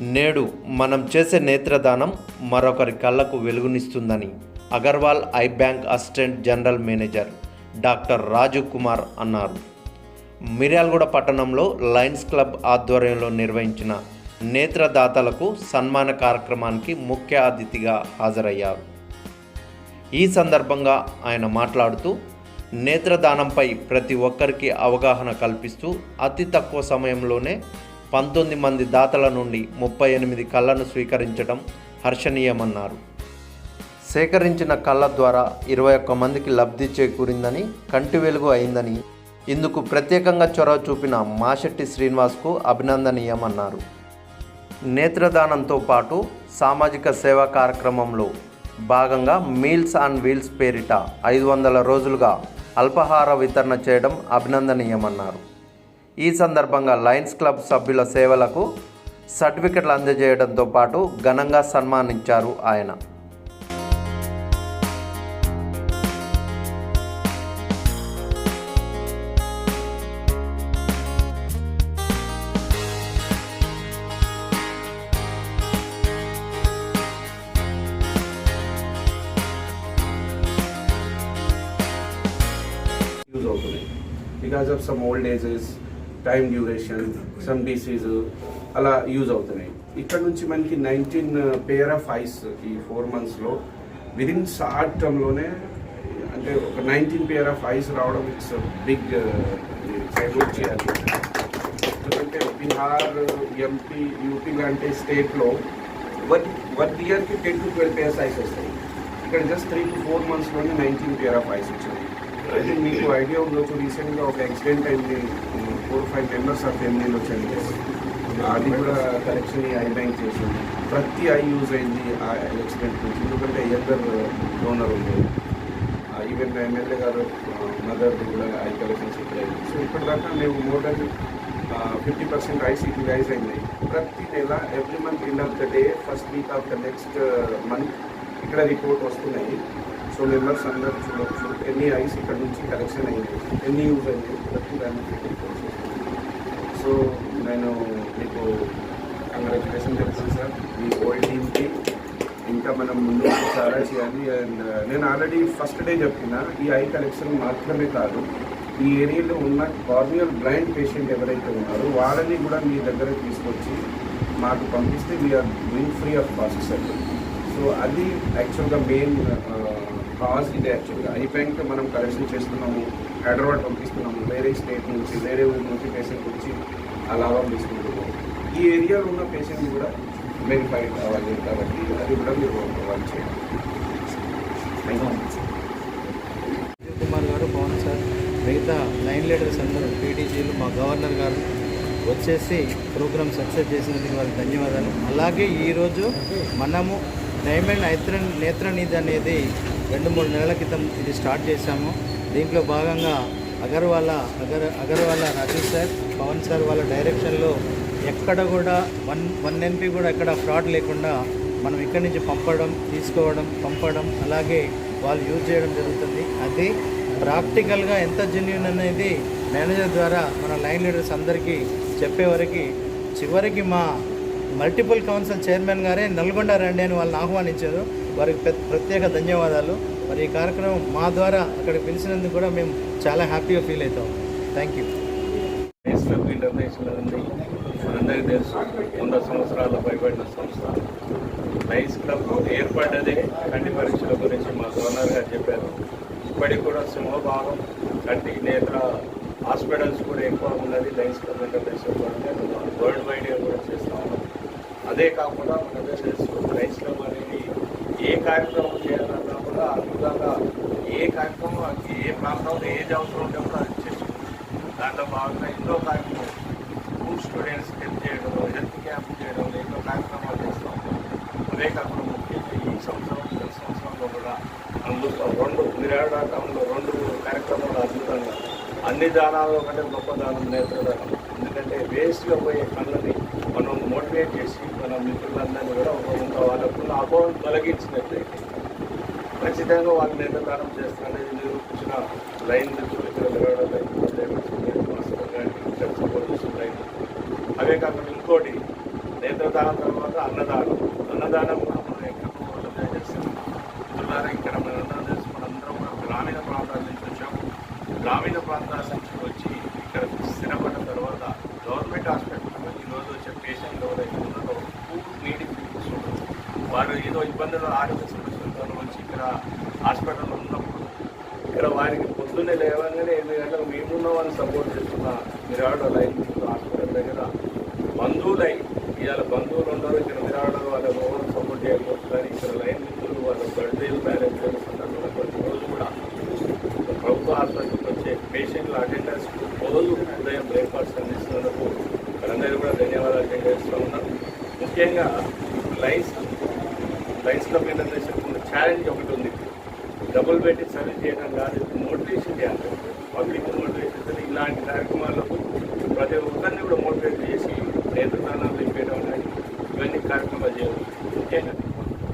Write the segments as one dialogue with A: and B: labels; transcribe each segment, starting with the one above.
A: నేడు మనం చేసే నేత్రదానం మరొకరి కళ్ళకు వెలుగునిస్తుందని. Agarwal eye bank assistant general manager doctor Raju Kumar అన్నారు. మిర్యాలగూడ పట్టణంలో లయన్స్ క్లబ్ ఆధ్వర్యంలో నిర్వహించిన నేత్రదాతలకు సన్మాన కార్యక్రమానికి ముఖ్య అతిథిగా హాజరయ్యారు. ఈ సందర్భంగా ఆయన మాట్లాడుతూ నేత్రదానంపై ప్రతి ఒక్కరికి అవగాహన కల్పిస్తూ అతి తక్కువ సమయంలోనే పంతొమ్మిది మంది దాతల నుండి ముప్పై ఎనిమిది కళ్ళను స్వీకరించడం హర్షణీయమన్నారు. సేకరించిన కళ్ళ ద్వారా ఇరవై ఒక్క మందికి లబ్ధి చేకూరిందని కంటి వెలుగు అయిందని ఇందుకు ప్రత్యేకంగా చొరవ చూపిన మాశెట్టి శ్రీనివాస్కు అభినందనీయమన్నారు. నేత్రదానంతో పాటు సామాజిక సేవా కార్యక్రమంలో భాగంగా మీల్స్ ఆన్ వీల్స్ పేరిట ఐదు వందల రోజులుగా అల్పాహార వితరణ చేయడం అభినందనీయమన్నారు. ఈ సందర్భంగా లయన్స్ క్లబ్ సభ్యుల సేవలకు సర్టిఫికెట్లు అందజేయడంతో పాటు ఘనంగా సన్మానించారు ఆయన.
B: Use because of some old ages time duration some disease అలా యూజ్ అవుతున్నాయి. ఇక్కడ నుంచి మనకి నైన్టీన్ పేర్ ఆఫ్ ఐస్ ఈ ఫోర్ మంత్స్లో విదిన్ షార్ట్ టర్మ్లోనే అంటే ఒక నైన్టీన్ పేర్ ఆఫ్ ఐస్ రావడం ఇట్స్ బిగ్ సైబోట్ చేయాలి ఎందుకంటే బీహార్ ఎంపీ యూపీ లాంటి స్టేట్లో వన్ వన్ ఇయర్కి ten to twelve pairs eyes వస్తాయి. ఇక్కడ జస్ట్ త్రీ టు ఫోర్ మంత్స్లోనే నైన్టీన్ పేర్ ఆఫ్ ఐస్ వచ్చింది అయితే మీకు ఐడియా ఉండొచ్చు. రీసెంట్గా ఒక యాక్సిడెంట్ అయింది. ఫోర్ ఫైవ్ మెంబర్స్ ఆఫ్ ఫ్యామిలీలో చనిపోయారు. అది కూడా కలెక్షన్ ఐ బ్యాంక్ చేసింది. ప్రతి ఐ యూజ్ అయింది ఆ యాక్సిడెంట్ నుంచి. ఎందుకంటే ఎందర్ డోనర్ ఉంది. ఈవెన్ ఎమ్మెల్యే గారు మదర్ కూడా ఐ కలెక్షన్స్ ఇక్కడ సో ఇప్పటిదాకా మేము more than fifty percent eyes utilise అయినాయి ప్రతి నెల every month end of the day first week of the next month ఇక్కడ రిపోర్ట్ వస్తున్నాయి. సో మెంబర్స్ అందరూ చూడవచ్చు ఎన్ని ఐస్ ఇక్కడ నుంచి కలెక్షన్ అయింది ఎన్ని యూజ్ అయింది ప్రతి దాన్ని సో నేను మీకు కంగ్రాచులేషన్ చెప్తాను సార్. మీ ఓల్డ్ టీమ్కి ఇంకా మనం ముందు చాలా చేయాలి. అండ్ uh, నేను ఆల్రెడీ ఫస్ట్ డే చెప్పిన ఈ ఐ కలెక్షన్ మాత్రమే కాదు ఈ ఏరియాలో ఉన్న కార్నియల్ బ్లైండ్ పేషెంట్ ఎవరైతే ఉన్నారో వాళ్ళని కూడా మీ దగ్గర తీసుకొచ్చి మాకు పంపిస్తే we are doing free of cost sir so అది యాక్చువల్గా మెయిన్ కాజ్ ఇదే యాక్చువల్గా బ్యాంక్ మనం కలెక్షన్ చేస్తున్నాము హైదరాబాద్ పంపిస్తున్నాము వేరే స్టేట్ నుంచి వేరే ఊరి నుంచి పేషెంట్ వచ్చి ఆ లాభం తీసుకుంటున్నాము. ఈ ఏరియాలో ఉన్న పేషెంట్ కూడా వెరిఫై కావాలి కాబట్టి అది కూడా మీరు ప్రొవైడ్ చేయాలి.
C: కుమార్ గారు పవన్ సార్ మిగతా లైన్ లీడర్స్ అందరూ పీటీజీలు మా గవర్నర్ గారు వచ్చేసి ప్రోగ్రామ్ సక్సెస్ చేసినందుకు వారికి ధన్యవాదాలు. అలాగే ఈరోజు మనము డైమండ్ నేత్ర నేత్రనిధి అనేది రెండు మూడు నెలల క్రితం ఇది స్టార్ట్ చేశాము. దీంట్లో భాగంగా అగర్వాల అగర్ అగర్వాల రాజేష్ సార్ పవన్ సార్ వాళ్ళ డైరెక్షన్లో ఎక్కడ కూడా వన్ వన్ ఎంపీ కూడా ఎక్కడ ఫ్రాడ్ లేకుండా మనం ఇక్కడి నుంచి పంపడం తీసుకోవడం పంపడం అలాగే వాళ్ళు యూజ్ చేయడం జరుగుతుంది. అది ప్రాక్టికల్గా ఎంత జెన్యున్ అనేది మేనేజర్ ద్వారా మన లైన్ లీడర్స్ అందరికీ చెప్పేవరకు చివరికి మా మల్టిపుల్ కౌన్సిల్ చైర్మన్ గారే నల్గొండ రండి అని వాళ్ళని ఆహ్వానించారు. వారికి ప్ర- ప్రత్యేక ధన్యవాదాలు. మరి ఈ కార్యక్రమం మా ద్వారా అక్కడికి పిలిచినందుకు కూడా మేము చాలా హ్యాపీగా ఫీల్ అవుతాం. Thank you
D: Lions Club International ఉంది. మనందరికీ తెలుసు వంద సంవత్సరాల పైబడిన సంస్థ. లైన్స్ క్లబ్ ఏర్పడ్డదే కంటి పరీక్షల గురించి మా గవర్నర్ గారు చెప్పారు. ఇప్పటికి కూడా సింహభాగం కంటి నేత్ర హాస్పిటల్స్ కూడా ఎక్కువ ఉన్నది. లైన్స్ క్లబ్ ఇంటర్నేషనల్ వరల్డ్ వైడ్గా కూడా చేస్తా ఉన్నాం. అదే కాకుండా మన తెలుసు క్లబ్ అనేది ఏ కార్యక్రమం చేయాలన్నా కూడా అద్భుతంగా ఏ కార్యక్రమం ఏ ప్రాంతంలో ఏది అవసరం ఉంటే కూడా అది చేసుకుంటాం దాంట్లో భాగంగా ఎన్నో కార్యక్రమాలు స్కూల్ స్టూడెంట్స్ హెల్ప్ చేయడం హెల్త్ క్యాంప్ చేయడం ఎన్నో కార్యక్రమాలు చేస్తాం అదే కాకుండా ముఖ్యంగా ఈ సంవత్సరం ప్రతి సంవత్సరంలో కూడా అందులో రెండు మిరాడ టౌన్లో రెండు కార్యక్రమాలు అద్భుతంగా. అన్ని దానాల్లో కంటే గొప్ప దానం నేత్రదానం. ఎందుకంటే వేస్ట్గా పోయే కళ్ళని మనం మోటివేట్ చేసి మన మిత్రులందరినీ కూడా ఒక ఉన్న వాళ్ళకున్న అపోహం తొలగించినట్లయితే ఖచ్చితంగా వాళ్ళు నేత్రదానం చేస్తారనేది నిరూపించిన లైన్ తిరగడం లైన్ లైన్. అవే కాకుండా ఇంకోటి నేత్రదానం తర్వాత అన్నదానం. అన్నదానం కూడా మనం ఎక్కడ చేస్తాం మిత్రులారా ఇక్కడ మనందరం తెలుసు మనందరం కూడా గ్రామీణ ప్రాంతాల నుంచి వచ్చాము. గ్రామీణ ప్రాంతాల నుంచి వచ్చి ఇక్కడ స్థిరపడిన తర్వాత గవర్నమెంట్ హాస్పిటల్లో ఈరోజు వచ్చే పేషెంట్ ఎవరైతే ఉన్నారో పూర్ నీడి పీపుల్స్ ఉంటారు వారు ఏదో ఇబ్బందులు ఆరోగ్య సమస్యలతో వచ్చి ఇక్కడ హాస్పిటల్లో ఉన్నప్పుడు ఇక్కడ వారికి పొద్దున్నే లేవగానే ఎనిమిది గంటలకు మేమున్న వాళ్ళని సపోర్ట్ చేస్తున్న మిరాడ లైన్ హాస్పిటల్ దగ్గర. బంధువులై ఇవాళ బంధువులు ఉండరు ఇక్కడ మిరాడలో వాళ్ళ ఓవర్ సపోర్ట్ చేయకపోతున్నారు. ఇక్కడ లైన్ మిత్రులు వాళ్ళ బర్త్డేలు మ్యారేజ్ చేస్తున్నారు ప్రతి రోజు కూడా ప్రభుత్వ హాస్పిటల్కి వచ్చే పేషెంట్ల అటెండెన్స్ రోజు ఉదయం బ్రేక్ఫాస్ట్ అందిస్తున్నందుకు వాళ్ళందరూ కూడా ధన్యవాదాలు తెలియజేస్తూ ఉన్నాం. ముఖ్యంగా లైన్స్ లైన్స్ క్లబ్ ఇంటర్నేషనల్ ఉన్న ఛాలెంజ్ ఒకటి ఉంది. డబుల్ పెట్టి సర్వీస్ చేయడం కాదు మోటివేషన్ చేయాలి. పబ్లిక్ మోటివేషన్ ఇలాంటి కార్యక్రమాలకు ప్రతి ఒక్కరిని కూడా మోటివేట్ చేసి నేతృత్వాలు ఇవ్వడం కానీ ఇవన్నీ కార్యక్రమాలు చేయాలి ముఖ్యంగా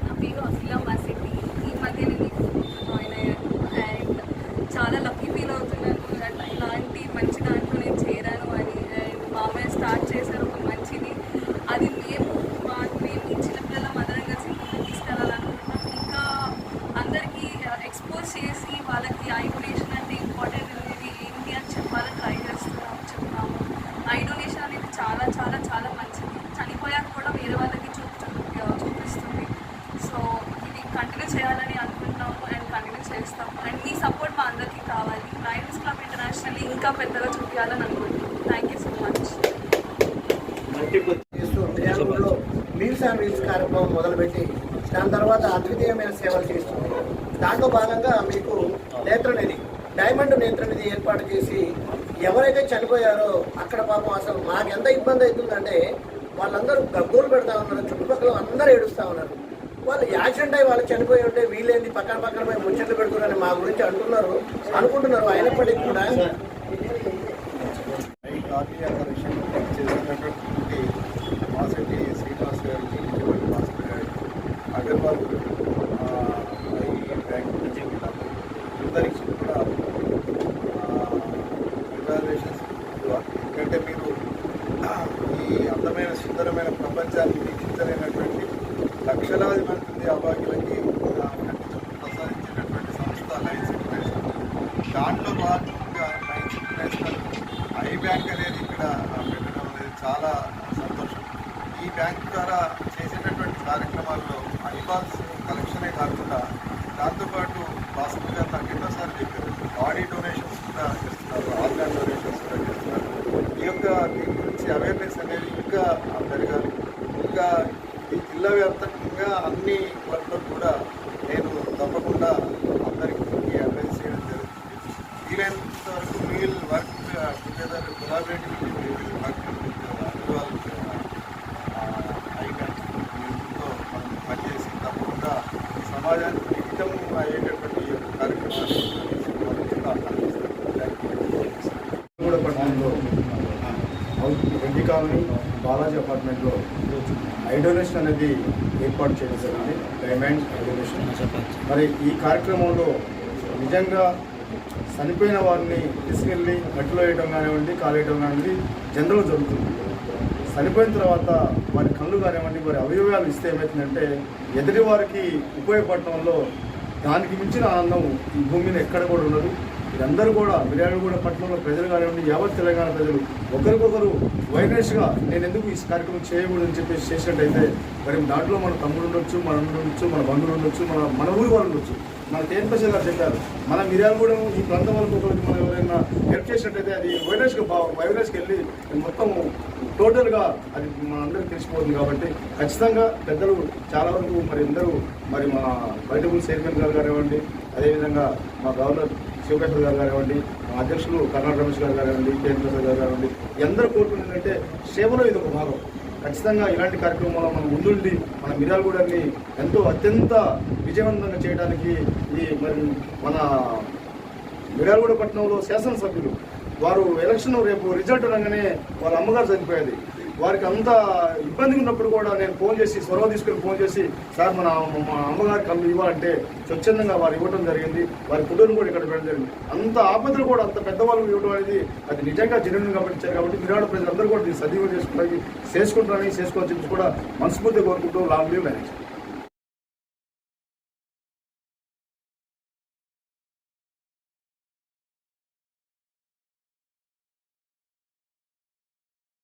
E: నా పేరు అఖిల మాసిటి ఈ మధ్య నేను జాయిన్ అయ్యాను అండ్ చాలా లక్కీ ఫీల్ అవుతున్నాను అట్లా ఇలాంటి మంచి దాంట్లో నేను చేరాను అని అండ్ మామయ్య స్టార్ట్ చేశారు ఒక మంచిది అది మేము మా మేము ఈ చిన్నపిల్లల అందరం కలిసి ముందుకు తీసుకెళ్ళాలనుకుంటున్నాం ఇంకా అందరికీ ఎక్స్పోజ్ చేసి వాళ్ళకి ఐ డొనేషన్ అంటే ఇంపార్టెంట్ అనేది ఏంటి అని చెప్పాలని ట్రై చేస్తున్నాము చెప్తాము ఐ డొనేషన్ అనేది చాలా చాలా చాలా మంచిది. చనిపోయాక కూడా వేరే వాళ్ళకి చూపు చూపు చూపిస్తుంది. సో ఇది కంటిన్యూ చేయాలని అనుకుంటున్నాము అండ్ కంటిన్యూ చేస్తాము. అండ్ మీ సపోర్ట్ మా అందరికీ కావాలి. లయన్స్ క్లబ్ ఇంటర్నేషనల్ ఇంకా పెద్దగా చూపించాలని అనుకుంటున్నాం thank you so much
F: meals and wheels కార్యక్రమం మొదలుపెట్టి దాని తర్వాత అద్వితీయమైన సేవలు చేస్తుంది దాంట్లో భాగంగా మీకు నేత్రనిధి డైమండ్ నేత్రనిధి ఏర్పాటు చేసి ఎవరైతే చనిపోయారో అక్కడ పాపం అసలు మాకు ఎంత ఇబ్బంది అవుతుందంటే వాళ్ళందరూ గగ్గోలు పెడతా ఉన్నారు చుట్టుపక్కల అందరూ ఏడుస్తూ ఉన్నారు. వాళ్ళు యాక్సిడెంట్ అయ్యి వాళ్ళు చనిపోయి ఉంటే వీళ్ళేంది పక్కన పక్కన పోయి ముచ్చట్లు పెడుతున్నారని మా గురించి అంటున్నారు అనుకుంటున్నారు. అయినప్పటికీ కూడా
G: ఈ ఆర్టీఆర్ విషయం చేసినటువంటి మాసెట్టి శ్రీనివాస్ గారికి ఇటువంటి మాస్టర్ గారికి అగర్వాల్ ఆ, ఈ బ్యాంక్ నుంచి అందరికీ కూడా కంగ్రాచులేషన్స్ ఎందుకంటే మీరు ఈ అందమైన సుందరమైన ప్రపంచాన్ని వీక్షించలేనటువంటి లక్షలాది మంది అభాగ్యులకి ఆ, కంటి చూపు ప్రసాదించినటువంటి సంస్థ లైన్స్ ఇంటర్నేషనల్ దాంట్లో భాగంగా లైన్స్ ఐ బ్యాంక్ అనేది ఇక్కడ పెట్టడం అనేది చాలా సంతోషం. ఈ బ్యాంక్ ద్వారా చేసేటటువంటి కార్యక్రమాల్లో ఐబాల్స్ కలెక్షనే కాకుండా దాంతోపాటు భాస్కర్ గారు నాకు ఎన్నోసార్లు చెప్పారు. బాడీ డొనేషన్స్ కూడా చేస్తున్నారు. ఆర్గాన్ డొనేషన్స్ కూడా చేస్తున్నారు. ఈ యొక్క దీని గురించి అవేర్నెస్ అనేది ఇంకా పెరగాలి ఇంకా ఈ జిల్లా వ్యాప్తంగా అన్ని వర్గంలో కూడా నేను తప్పకుండా అందరికీ అడ్వైస్ చేయడం జరుగుతుంది వీలైనంత వరకు we'll work together collaborative work ఐకాన్స్తో మనం పనిచేసి తప్పకుండా ఈ సమాజానికి అయ్యేటటువంటి ఈ యొక్క కార్యక్రమాన్ని
H: కూడా పట్టణంలో రెడ్డి కాలనీ బాలాజీ అపార్ట్మెంట్లో ఐడోనేషన్ అనేది ఏర్పాటు చేయడం జరిగింది డైమండ్ ఐడోనేషన్ మరి ఈ కార్యక్రమంలో నిజంగా చనిపోయిన వారిని తీసుకెళ్ళి మట్టిలో వేయడం కానివ్వండి కాలేయడం కానివ్వండి జనరల్ జరుగుతుంది చనిపోయిన తర్వాత వారి కళ్ళు కానివ్వండి వారి అవయవాలు ఇస్తే ఏమవుతుందంటే ఎదుటి వారికి ఉపయోగపడటంలో దానికి మించిన ఆనందం ఈ భూమి మీద ఎక్కడ కూడా ఉండదు. వీరందరూ కూడా మిర్యాలగూడ పట్టణంలో ప్రజలు కానివ్వండి యావత్ తెలంగాణ ప్రజలు ఒకరికొకరు వైనస్గా నేను ఎందుకు ఈ కార్యక్రమం చేయకూడదని చెప్పేసి చేసినట్టయితే మరి దాంట్లో మన తమ్ముడు ఉండొచ్చు మన ఉండొచ్చు మన బంధువులు ఉండొచ్చు మన మన ఊరి వాళ్ళు ఉండొచ్చు. మన తేన్ గారు చెప్పారు. మన మిర్యాలగూడెం ఈ ప్రాంతం వాళ్ళకి ఒకరికి మనం ఎవరైనా హెల్ప్ చేసినట్టయితే అది వైరస్కి వైరస్కి వెళ్ళి మొత్తం టోటల్గా అది మన అందరికి తెలిసిపోతుంది కాబట్టి ఖచ్చితంగా పెద్దలు చాలా వరకు మరి అందరూ మరి మా బయటపూల్ చైర్మన్ గారు కానివ్వండి అదేవిధంగా మా గవర్నర్ శివకేశ్వర్ గారు కానివ్వండి మా అధ్యక్షులు కర్ణాటక రమేష్ గారు కానివ్వండి కేంద్ర ప్రసాద్ గారు కానివ్వండి ఈ అందరూ కోరుకునేది సేవలో ఇది ఒక భాగం. ఖచ్చితంగా ఇలాంటి కార్యక్రమాల్లో మనం ముందుండి మన మిర్యాలగూడని ఎంతో అత్యంత విజయవంతంగా చేయడానికి ఈ మరి మన మిర్యాలగూడ పట్టణంలో శాసనసభ్యులు వారు ఎలక్షన్ రేపు రిజల్ట్ అనగానే వాళ్ళ అమ్మగారు చనిపోయేది. వారికి అంత ఇబ్బంది ఉన్నప్పుడు కూడా నేను ఫోన్ చేసి సొరవ తీసుకుని ఫోన్ చేసి సార్ మన మా అమ్మగారికి కళ్ళు ఇవ్వాలంటే స్వచ్ఛందంగా వారు ఇవ్వడం జరిగింది వారి ఫోటోను కూడా ఇక్కడ పెట్టడం జరిగింది. అంత ఆపదలు కూడా అంత పెద్దవాళ్ళు ఇవ్వడం అనేది అది నిజంగా జెన్యున్ కాబట్టి కాబట్టి మీనాడు ప్రజలందరూ కూడా దీన్ని సద్వినియోగం చేసుకోవడానికి చేసుకుంటారని చేసుకోవచ్చు కూడా మనస్ఫూర్తిగా కోరుకుంటూ లాభం లీవ్ మేనేజ్